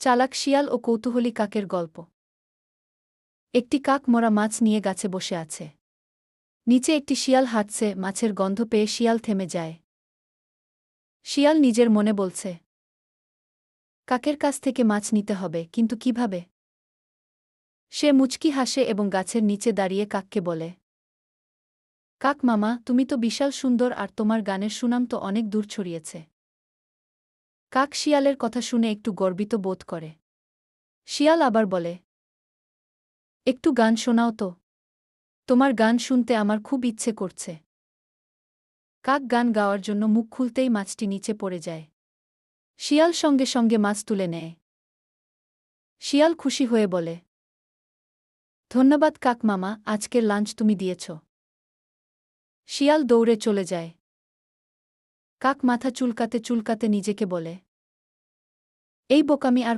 চালাক শিয়াল ও কৌতূহলী কাকের গল্প। একটি কাক মরা মাছ নিয়ে গাছে বসে আছে। নিচে একটি শিয়াল হাঁটছে, মাছের গন্ধ পেয়ে শিয়াল থেমে যায়। শিয়াল নিজের মনে বলছে, কাকের কাছ থেকে মাছ নিতে হবে, কিন্তু কীভাবে? সে মুচকি হাসে এবং গাছের নিচে দাঁড়িয়ে কাককে বলে, কাক মামা, তুমি তো বিশাল সুন্দর আর তোমার গানের সুনাম তো অনেক দূর ছড়িয়েছে। কাক শিয়ালের কথা শুনে একটু গর্বিত বোধ করে। শিয়াল আবার বলে, একটু গান শোনাও তো। তোমার গান শুনতে আমার খুব ইচ্ছে করছে। কাক গান গাওয়ার জন্য মুখ খুলতেই মাছটি নিচে পড়ে যায়। শিয়াল সঙ্গে সঙ্গে মাছ তুলে নেয়। শিয়াল খুশি হয়ে বলে, ধন্যবাদ কাক মামা, আজকের লাঞ্চ তুমি দিয়েছ শিয়াল দৌড়ে চলে যায়। কাক মাথা চুলকাতে চুলকাতে নিজেকে বলে এই বোকামি আর